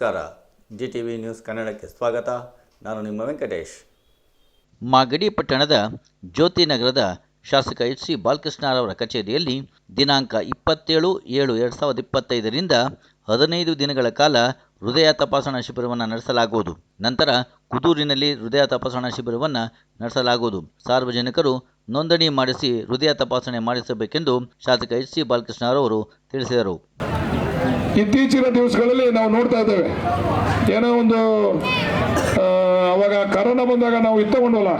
ನಮಸ್ಕಾರ. G T V news ಕನ್ನಡಕ್ಕೆ ಸ್ವಾಗತ. ನಾನು ನಿಮ್ಮ ವೆಂಕಟೇಶ್. ಮಾಗಡಿ ಪಟ್ಟಣದ ಜ್ಯೋತಿ ನಗರದ ಶಾಸಕ ಎಚ್ ಸಿ ಬಾಲಕೃಷ್ಣರವರ ಕಚೇರಿಯಲ್ಲಿ ದಿನಾಂಕ ಇಪ್ಪತ್ತೇಳು ಏಳು ಎರಡು ಸಾವಿರದ ಇಪ್ಪತ್ತೈದರಿಂದ ಹದಿನೈದು ದಿನಗಳ ಕಾಲ ಹೃದಯ ತಪಾಸಣಾ ಶಿಬಿರವನ್ನು ನಡೆಸಲಾಗುವುದು. ನಂತರ ಕುದೂರಿನಲ್ಲಿ ಹೃದಯ ತಪಾಸಣಾ ಶಿಬಿರವನ್ನು ನಡೆಸಲಾಗುವುದು. ಸಾರ್ವಜನಿಕರು ನೋಂದಣಿ ಮಾಡಿಸಿ ಹೃದಯ ತಪಾಸಣೆ ಮಾಡಿಸಬೇಕೆಂದು ಶಾಸಕ ಎಚ್ ಸಿ ಬಾಲಕೃಷ್ಣರವರು ತಿಳಿಸಿದರು. ಇತ್ತೀಚಿನ ದಿವಸಗಳಲ್ಲಿ ನಾವು ನೋಡ್ತಾ ಇದ್ದೇವೆ. ಏನೋ ಒಂದು ಅವಾಗ ಕರೋನಾ ಬಂದಾಗ ನಾವು ಇತ್ತಗೊಂಡಲ್ಲ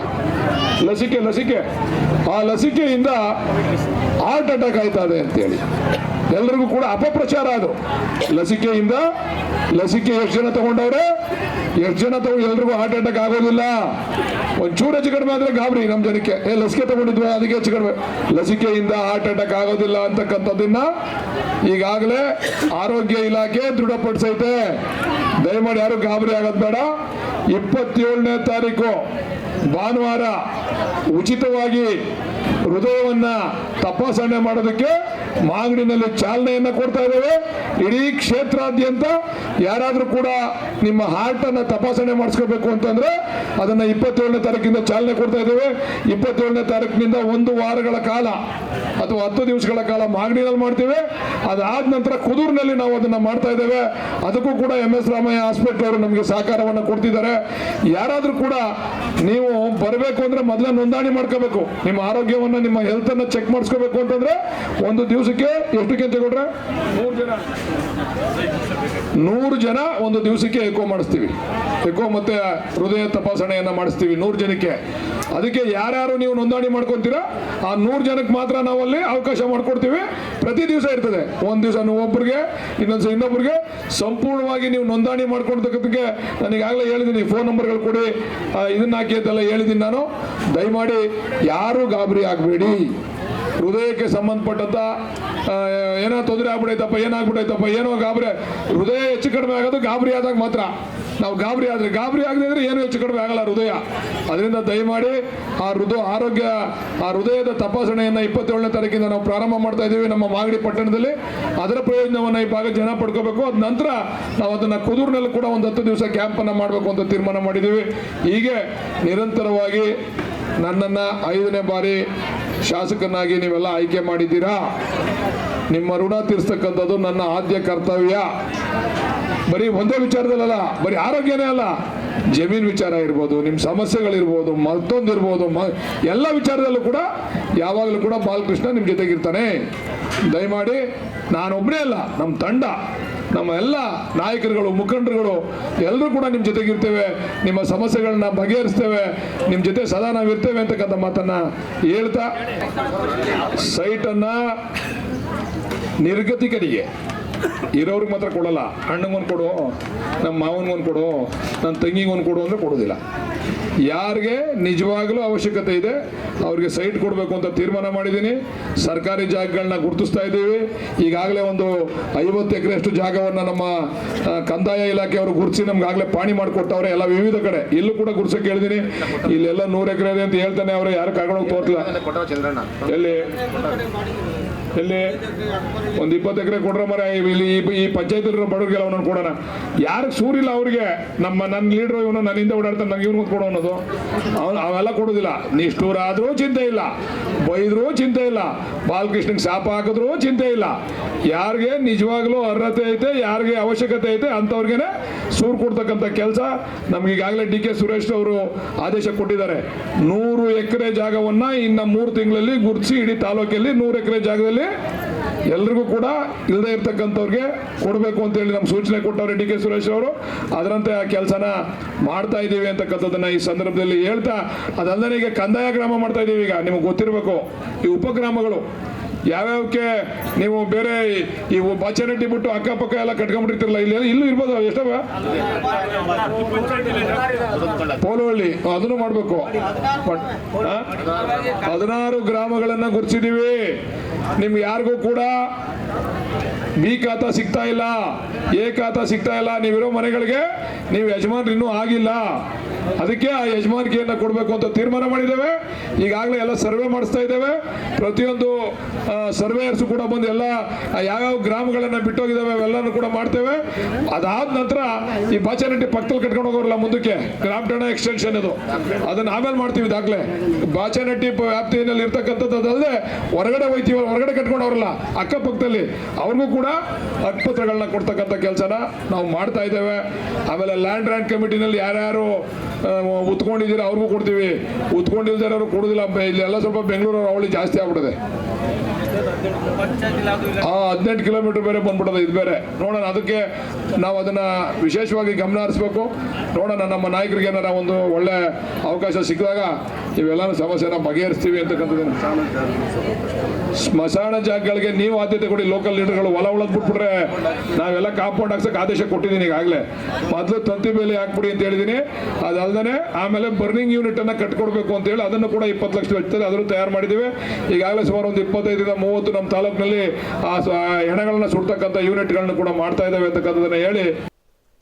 ಲಸಿಕೆ ಲಸಿಕೆ. ಆ ಲಸಿಕೆಯಿಂದ ಹಾರ್ಟ್ ಅಟ್ಯಾಕ್ ಆಯ್ತಾ ಇದೆ ಅಂತೇಳಿ. ಎಲ್ರಿಗೂ ಕೂಡ ಅಪಪ್ರಚಾರ ಅದು. ಲಸಿಕೆಯಿಂದ ಲಸಿಕೆ ಎಷ್ಟು ಜನ ತಗೊಂಡವ್ರೆ ಎಷ್ಟು ಜನ ತಗೊಂಡು ಎಲ್ರಿಗೂ ಹಾರ್ಟ್ ಅಟ್ಯಾಕ್ ಆಗೋದಿಲ್ಲ? ಒಂಚೂರು ಹೆಚ್ಚು ಕಡಿಮೆ ಆದ್ರೆ ಗಾಬರಿ ನಮ್ಮ ಜನಕ್ಕೆ. ಏ, ಲಸಿಕೆ ತಗೊಂಡಿದ್ವಿ? ಅದಕ್ಕೆ ಹೆಚ್ಚು ಕಡಿಮೆ. ಲಸಿಕೆಯಿಂದ ಹಾರ್ಟ್ ಅಟ್ಯಾಕ್ ಆಗೋದಿಲ್ಲ ಅಂತಕ್ಕಂಥದ್ದನ್ನ ಈಗಾಗಲೇ ಆರೋಗ್ಯ ಇಲಾಖೆ ದೃಢಪಡಿಸೈತೆ. ದಯಮಾಡಿ ಯಾರು ಗಾಬರಿ ಆಗೋದು ಬೇಡ. ಇಪ್ಪತ್ತೇಳನೇ ತಾರೀಕು ಭಾನುವಾರ ಉಚಿತವಾಗಿ ಹೃದಯವನ್ನ ತಪಾಸಣೆ ಮಾಡೋದಕ್ಕೆ ಮಾಗಡಿನಲ್ಲಿ ಚಾಲನೆಯನ್ನ ಕೊಡ್ತಾ ಇದ್ದೇವೆ. ಇಡೀ ಕ್ಷೇತ್ರಾದ್ಯಂತ ಯಾರಾದರೂ ಕೂಡ ನಿಮ್ಮ ಹಾರ್ಟ್ ಅನ್ನ ತಪಾಸಣೆ ಮಾಡಿಸ್ಕೋಬೇಕು ಅಂತಂದ್ರೆ ಅದನ್ನ ಇಪ್ಪತ್ತೇಳನೇ ತಾರೀಕಿಂದ ಚಾಲನೆ ಕೊಡ್ತಾ ಇದ್ದೇವೆ. ಇಪ್ಪತ್ತೇಳನೇ ತಾರೀಕಿನಿಂದ ಒಂದು ವಾರಗಳ ಕಾಲ ಅಥವಾ ಹತ್ತು ದಿವಸಗಳ ಕಾಲ ಮಾಗಡಿನಲ್ಲಿ ಮಾಡ್ತೇವೆ. ಅದಾದ ನಂತರ ಕುದೂರಿನಲ್ಲಿ ನಾವು ಅದನ್ನ ಮಾಡ್ತಾ ಇದ್ದೇವೆ. ಅದಕ್ಕೂ ಕೂಡ ಎಂ ಎಸ್ ರಾಮಯ್ಯ ಹಾಸ್ಪಿಟಲ್ ಅವರು ನಮಗೆ ಸಹಕಾರವನ್ನು ಕೊಡ್ತಿದ್ದಾರೆ. ಯಾರಾದರೂ ಕೂಡ ನೀವು ಬರಬೇಕು ಅಂದ್ರೆ ಮೊದಲೇ ನೋಂದಣಿ ಮಾಡ್ಕೋಬೇಕು. ನಿಮ್ಮ ಆರೋಗ್ಯವನ್ನ ನಿಮ್ಮ ಹೆಲ್ತ್ ಅನ್ನ ಚೆಕ್ ಮಾಡಿಸ್ಕೋಬೇಕು ಅಂತಂದ್ರೆ ಒಂದು ದಿವಸಕ್ಕೆ ಎಷ್ಟು ತಗೊಂಡ್ರೆ ನೂರು ಜನ ನೂರು ಜನ ಒಂದು ದಿವಸಕ್ಕೆ ಎಕೋ ಮಾಡಿಸ್ತೀವಿ. ಎಕೋ ಮತ್ತೆ ಹೃದಯ ತಪಾಸಣೆಯನ್ನ ಮಾಡಿಸ್ತೀವಿ ನೂರು ಜನಕ್ಕೆ. ಅದಕ್ಕೆ ಯಾರ್ಯಾರು ನೀವು ನೋಂದಣಿ ಮಾಡ್ಕೊಂತೀರಾ, ಆ ನೂರು ಜನಕ್ಕೆ ಮಾತ್ರ ನಾವಲ್ಲಿ ಅವಕಾಶ ಮಾಡ್ಕೊಡ್ತೀವಿ. ಪ್ರತಿ ದಿವಸ ಇರ್ತದೆ. ಒಂದು ದಿವಸ ಒಬ್ಬರಿಗೆ ಇನ್ನೊಂದು ಇನ್ನೊಬ್ಬರಿಗೆ ಸಂಪೂರ್ಣವಾಗಿ ನೀವು ನೋಂದಣಿ ಮಾಡ್ಕೊಳ್ತಕ್ಕಂಥಕ್ಕೆ ನನಗಾಗಲೇ ಹೇಳಿದ್ದೀನಿ. ಫೋನ್ ನಂಬರ್ಗಳು ಕೊಡಿ. ಇದನ್ನ ಹಾಕಿ ಅಂತೆಲ್ಲ ಹೇಳಿದ್ದೀನಿ ನಾನು. ದಯಮಾಡಿ ಯಾರು ಗಾಬರಿ ಆಗಬೇಡಿ. ಹೃದಯಕ್ಕೆ ಸಂಬಂಧಪಟ್ಟಂತ ಏನೋ ತೊಂದರೆ ಆಗ್ಬಿಡೈತಪ್ಪ, ಏನಾಗ್ಬಿಡೈತಪ್ಪ, ಏನೋ ಗಾಬರಿ. ಹೃದಯ ಹೆಚ್ಚು ಕಡಿಮೆ ಆಗೋದು ಗಾಬರಿ ಆದಾಗ ಮಾತ್ರ. ನಾವು ಗಾಬರಿ ಆದರೆ ಗಾಬರಿ ಆಗದೆ ಏನು ಹೆಚ್ಚು ಕಡಿಮೆ ಆಗಲ್ಲ ಹೃದಯ. ಅದರಿಂದ ದಯಮಾಡಿ ಆ ಹೃದಯ ಆರೋಗ್ಯ, ಆ ಹೃದಯದ ತಪಾಸಣೆಯನ್ನು ಇಪ್ಪತ್ತೇಳನೇ ತಾರೀಕಿಂದ ನಾವು ಪ್ರಾರಂಭ ಮಾಡ್ತಾ ಇದ್ದೀವಿ ನಮ್ಮ ಮಾಗಡಿ ಪಟ್ಟಣದಲ್ಲಿ. ಅದರ ಪ್ರಯೋಜನವನ್ನು ಈ ಭಾಗ ಜನ ಪಡ್ಕೋಬೇಕು. ಅದ ನಂತರ ನಾವು ಅದನ್ನ ಕುದೂರಿನಲ್ಲಿ ಕೂಡ ಒಂದು ಹತ್ತು ದಿವಸ ಕ್ಯಾಂಪ್ ಅನ್ನ ಮಾಡಬೇಕು ಅಂತ ತೀರ್ಮಾನ ಮಾಡಿದ್ದೀವಿ. ಹೀಗೆ ನಿರಂತರವಾಗಿ ನನ್ನನ್ನ ಐದನೇ ಬಾರಿ ಶಾಸಕನಾಗಿ ನೀವೆಲ್ಲ ಆಯ್ಕೆ ಮಾಡಿದ್ದೀರಾ? ನಿಮ್ಮ ಋಣ ತೀರಿಸ್ತಕ್ಕಂಥದ್ದು ನನ್ನ ಆದ್ಯ ಕರ್ತವ್ಯ. ಬರೀ ಒಂದೇ ವಿಚಾರದಲ್ಲಲ್ಲ, ಬರೀ ಆರೋಗ್ಯನೇ ಅಲ್ಲ, ಜಮೀನ್ ವಿಚಾರ ಇರ್ಬೋದು ನಿಮ್ಮ ಸಮಸ್ಯೆಗಳಿರ್ಬೋದು, ಮತ್ತೊಂದಿರ್ಬೋದು, ಮ, ಎಲ್ಲ ವಿಚಾರದಲ್ಲೂ ಕೂಡ ಯಾವಾಗಲೂ ಕೂಡ ಬಾಲಕೃಷ್ಣ ನಿಮ್ಮ ಜೊತೆಗಿರ್ತಾನೆ. ದಯಮಾಡಿ ನಾನೊಬ್ಬನೇ ಅಲ್ಲ ನಮ್ಮ ತಂಡ, ನಮ್ಮ ಎಲ್ಲ ನಾಯಕರುಗಳು, ಮುಖಂಡರುಗಳು ಎಲ್ಲರೂ ಕೂಡ ನಿಮ್ಮ ಜೊತೆಗಿರ್ತೇವೆ, ನಿಮ್ಮ ಸಮಸ್ಯೆಗಳನ್ನ ಬಗೆಹರಿಸ್ತೇವೆ ನಿಮ್ಮ ಜೊತೆ ಸದಾ ನಾವು ಇರ್ತೇವೆ ಅಂತಕ್ಕಂಥ ಮಾತನ್ನ ಹೇಳ್ತಾ, ಸೈಟನ್ನು ನಿರ್ಗತಿಕರಿಗೆ. ಇರೋರಿಗೆ ಮಾತ್ರ ಕೊಡಲ್ಲ. ಅಣ್ಣಗೊಂದು ಕೊಡು ನಮ್ಮ ಮಾವನಿಗೊಂದು ಕೊಡು ನನ್ನ ತಂಗಿಗೊಂದು ಕೊಡು ಅಂದರೆ ಕೊಡೋದಿಲ್ಲ. ಯಾರಿಗೆ ನಿಜವಾಗಲೂ ಅವಶ್ಯಕತೆ ಇದೆ, ಅವ್ರಿಗೆ ಸೈಟ್ ಕೊಡಬೇಕು ಅಂತ ತೀರ್ಮಾನ ಮಾಡಿದ್ದೀನಿ ಸರ್ಕಾರಿ ಜಾಗಗಳನ್ನ ಗುರುತಿಸ್ತಾ ಇದ್ದೀವಿ. ಈಗಾಗಲೇ ಒಂದು ಐವತ್ತು ಎಕರೆಯಷ್ಟು ಜಾಗವನ್ನು ನಮ್ಮ ಕಂದಾಯ ಇಲಾಖೆಯವರು ಗುರುತಿಸಿ ನಮ್ಗೆ ಆಗಲೇ ಪಾಣಿ ಮಾಡಿಕೊಟ್ಟವ್ರೆ ಎಲ್ಲ ವಿವಿಧ ಕಡೆ. ಇಲ್ಲೂ ಕೂಡ ಗುರ್ಸಕ್ಕೆ ಹೇಳಿದ್ದೀನಿ ಇಲ್ಲೆಲ್ಲ ನೂರು ಎಕರೆ ಇದೆ ಅಂತ ಹೇಳ್ತಾನೆ ಅವರು, ಯಾರು ಕರ್ಕೊಂಡು ತೋರ್ತಿಲ್ಲ. ಎಲ್ಲಿ? ಎಲ್ಲಿ ಒಂದು ಇಪ್ಪತ್ತು ಎಕರೆ ಕೊಡ್ರ ಮರ ಇಲ್ಲಿ ಈ- ಪಂಚಾಯತ್ ಬಡವರಿಗೆಲ್ಲ ಒಂದೊಂದು ಕೊಡೋಣ. ಯಾರಿಗೆ ಸೂರಿಲ್ಲ ಅವ್ರಿಗೆ, ನಮ್ಮ ನನ್ನ ಲೀಡರ್ ಇವನು ನನ್ನಿಂದ ಓಡಾಡ್ತಾನೆ, ನಂಗೆ ಇವ್ನಿಗೆ ಕೊಡೋ ಅನ್ನೋದು. ಅವ್ನು ಅವೆಲ್ಲ ಕೊಡೋದಿಲ್ಲ. ನಿಷ್ಠೂರಾದರೂ ಚಿಂತೆ ಇಲ್ಲ. ಬೈದರೂ ಚಿಂತೆ ಇಲ್ಲ. ಬಾಲಕೃಷ್ಣಗೆ ಶಾಪ ಹಾಕಿದ್ರೂ ಚಿಂತೆ ಇಲ್ಲ. ಯಾರಿಗೆ ನಿಜವಾಗ್ಲೂ ಅರ್ಹತೆ ಐತೆ, ಯಾರಿಗೆ ಅವಶ್ಯಕತೆ ಐತೆ, ಅಂಥವ್ರಿಗೇನೆ ಸೂರು ಕೊಡ್ತಕ್ಕಂಥ ಕೆಲಸ ನಮ್ಗೆ ಈಗಾಗಲೇ ಡಿ ಕೆ ಸುರೇಶ್ ಅವರು ಆದೇಶ ಕೊಟ್ಟಿದ್ದಾರೆ. ನೂರು ಎಕರೆ ಜಾಗವನ್ನ ಇನ್ನು ಮೂರು ತಿಂಗಳಲ್ಲಿ ಗುರುತಿಸಿ ಇಡೀ ತಾಲೂಕಲ್ಲಿ ನೂರು ಎಕರೆ ಜಾಗದಲ್ಲಿ ಎಲ್ರಿಗೂ ಕೂಡ ಇಲ್ಲದೆ ಇರ್ತಕ್ಕಂಥವ್ರಿಗೆ ಕೊಡಬೇಕು ಅಂತ ಹೇಳಿ ನಮ್ಮ ಸೂಚನೆ ಕೊಟ್ಟವ್ರೆ ಡಿ ಕೆ ಸುರೇಶ್ ಅವರು. ಅದರಂತೆ ಆ ಕೆಲಸನ ಮಾಡ್ತಾ ಇದ್ದೀವಿ ಅಂತಕ್ಕಂಥದ್ದನ್ನ ಈ ಸಂದರ್ಭದಲ್ಲಿ ಹೇಳ್ತಾ ಅದಲ್ಲದೆ ಈಗ ಕಂದಾಯ ಗ್ರಾಮ ಮಾಡ್ತಾ ಇದ್ದೀವಿ ಈಗ. ನಿಮಗೆ ಗೊತ್ತಿರಬೇಕು, ಈ ಉಪಗ್ರಾಮಗಳು ಯಾವ್ಯಾವಕ್ಕೆ ನೀವು ಬೇರೆ ಈ- ಬಾಚನಟ್ಟಿ ಬಿಟ್ಟು ಅಕ್ಕಪಕ್ಕ ಎಲ್ಲ ಕಟ್ಕೊಂಡ್ಬಿಟ್ಟಿರ್ತಿರಲ್ಲ, ಇಲ್ಲಿ ಇಲ್ಲೂ ಇರ್ಬೋದು ಎಷ್ಟವ ಪೋಲಹಳ್ಳಿ ಅದನ್ನು ಮಾಡಬೇಕು. ಹದಿನಾರು ಗ್ರಾಮಗಳನ್ನ ಗುರುತಿಸಿದೀವಿ ನಿಮ್ ಯಾರಿಗೂ ಕೂಡ ಬಿ ಖಾತ ಸಿಗ್ತಾ ಇಲ್ಲ, ಎ ಖಾತಾ ಸಿಗ್ತಾ ಇಲ್ಲ, ನೀವಿರೋ ಮನೆಗಳಿಗೆ ನೀವು ಯಜಮಾನ್ರು ಇನ್ನೂ ಆಗಿಲ್ಲ. ಅದಕ್ಕೆ ಆ ಯಜಮಾನಿಕೆಯನ್ನು ಕೊಡಬೇಕು ಅಂತ ತೀರ್ಮಾನ ಮಾಡಿದ್ದೇವೆ. ಈಗಾಗಲೇ ಎಲ್ಲ ಸರ್ವೆ ಮಾಡಿಸ್ತಾ ಇದ್ದೇವೆ. ಪ್ರತಿಯೊಂದು ಸರ್ವೇಯರ್ಸ್ ಕೂಡ ಬಂದು ಎಲ್ಲ ಯಾವ್ಯಾವ ಗ್ರಾಮಗಳನ್ನು ಬಿಟ್ಟೋಗಿದ್ದಾವೆ ಅವೆಲ್ಲನೂ ಕೂಡ ಮಾಡ್ತೇವೆ. ಅದಾದ ನಂತರ ಈ ಬಾಚನಟ್ಟಿ ಪಕ್ಕದಲ್ಲಿ ಕಟ್ಕೊಂಡು ಹೋಗೋರಲ್ಲ ಮುಂದಕ್ಕೆ, ಗ್ರಾಮ ಠಾಣಾ ಎಕ್ಸ್ಟೆನ್ಷನ್ ಇದು. ಅದನ್ನ ಆಮೇಲೆ ಮಾಡ್ತೀವಿ ದಾಖಲೆ. ಬಾಚನಟ್ಟಿ ವ್ಯಾಪ್ತಿಯಲ್ಲಿ ಇರ್ತಕ್ಕಂಥದ್ದು ಅದಲ್ಲದೆ, ಹೊರಗಡೆ ಹೋಯ್ತೀವಿ ಹೊರಗಡೆ ಕಟ್ಕೊಂಡವ್ರಲ್ಲ, ಅಕ್ಕಪಕ್ಕದಲ್ಲಿ. ಅವ್ರಿಗೂ ಕೂಡ ಹಕ್ಕುಪತ್ರಗಳನ್ನ ಕೊಡ್ತಕ್ಕಂಥ ಕೆಲಸನ ನಾವು ಮಾಡ್ತಾ ಇದ್ದೇವೆ. ಆಮೇಲೆ ಲ್ಯಾಂಡ್ ರ್ಯಾಂಡ್ ಕಮಿಟಿನಲ್ಲಿ ಯಾರ್ಯಾರು ಉತ್ಕೊಂಡಿದ್ದೀರ ಅವ್ರಿಗೂ ಕೊಡ್ತೀವಿ. ಉತ್ಕೊಂಡಿಲ್ದಿರೋರು ಕೊಡೋದಿಲ್ಲ. ಇಲ್ಲಿ ಎಲ್ಲ ಸ್ವಲ್ಪ ಬೆಂಗಳೂರು ಅವಳಿ ಜಾಸ್ತಿ ಆಗ್ಬಿಟ್ಟಿದೆ. ಆ ಹದಿನೆಂಟು ಕಿಲೋಮೀಟರ್ ಬೇರೆ ಬಂದ್ಬಿಡೋದು, ಇದು ಬೇರೆ. ನೋಡೋಣ, ಅದಕ್ಕೆ ನಾವು ಅದನ್ನ ವಿಶೇಷವಾಗಿ ಗಮನ ಹರಿಸ್ಬೇಕು. ನೋಡೋಣ, ನಮ್ಮ ನಾಯಕರಿಗೆ ಏನಾರ ಒಂದು ಒಳ್ಳೆ ಅವಕಾಶ ಸಿಕ್ಕಿದಾಗ ಇವೆಲ್ಲ ಸಮಸ್ಯೆನ ಬಗೆಹರಿಸ್ತೀವಿ ಅಂತಕ್ಕಂಥದ್ದು ಸ್ಮಶಾನ ಜಾಗಗಳಿಗೆ ನೀವು ಆದ್ಯತೆ ಕೊಡಿ ಲೋಕಲ್ ಲೀಡರ್ಗಳು ಹೊಲ ಉಳದ್ ಬಿಟ್ಬಿಟ್ರೆ ನಾವೆಲ್ಲ ಕಾಂಪೌಂಡ್ ಹಾಕ್ಸಕ್ ಆದೇಶ ಕೊಟ್ಟಿದ್ದೀನಿ ಈಗಾಗಲೇ. ಮೊದಲು ತಂತಿ ಬೇಲಿ ಹಾಕ್ಬಿಡಿ ಅಂತ ಹೇಳಿದ್ದೀನಿ ಅದಲ್ದೇ ಆಮೇಲೆ ಬರ್ನಿಂಗ್ ಯೂನಿಟ್ ಅನ್ನ ಕಟ್ಕೊಡ್ಬೇಕು ಅಂತ ಹೇಳಿ ಅದನ್ನು ಕೂಡ ಇಪ್ಪತ್ತು ಲಕ್ಷ ವೆಚ್ಚದಲ್ಲಿ ಅದನ್ನು ತಯಾರು ಮಾಡಿದ್ದೀವಿ. ಈಗಾಗಲೇ ಸುಮಾರು ಒಂದು ಇಪ್ಪತ್ತೈದರಿಂದ ಮೂವತ್ತು ನಮ್ಮ ತಾಲೂಕಿನಲ್ಲಿ ಆ ಹೆಣಗಳನ್ನ ಸುಡ್ತಕ್ಕಂಥ ಯೂನಿಟ್ಗಳನ್ನು ಕೂಡ ಮಾಡ್ತಾ ಇದ್ದಾವೆ ಹೇಳಿ.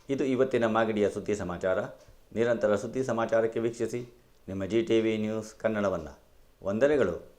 ಇದು ಇವತ್ತಿನ ಮಾಗಡಿಯ ಸುದ್ದಿ ಸಮಾಚಾರ. ನಿರಂತರ ಸುದ್ದಿ ಸಮಾಚಾರಕ್ಕೆ ವೀಕ್ಷಿಸಿ. ನಿಮ್ಮ ಜಿ ಟಿವಿ ನ್ಯೂಸ್ ಕನ್ನಡವನ್ನು. ವಂದನೆಗಳು.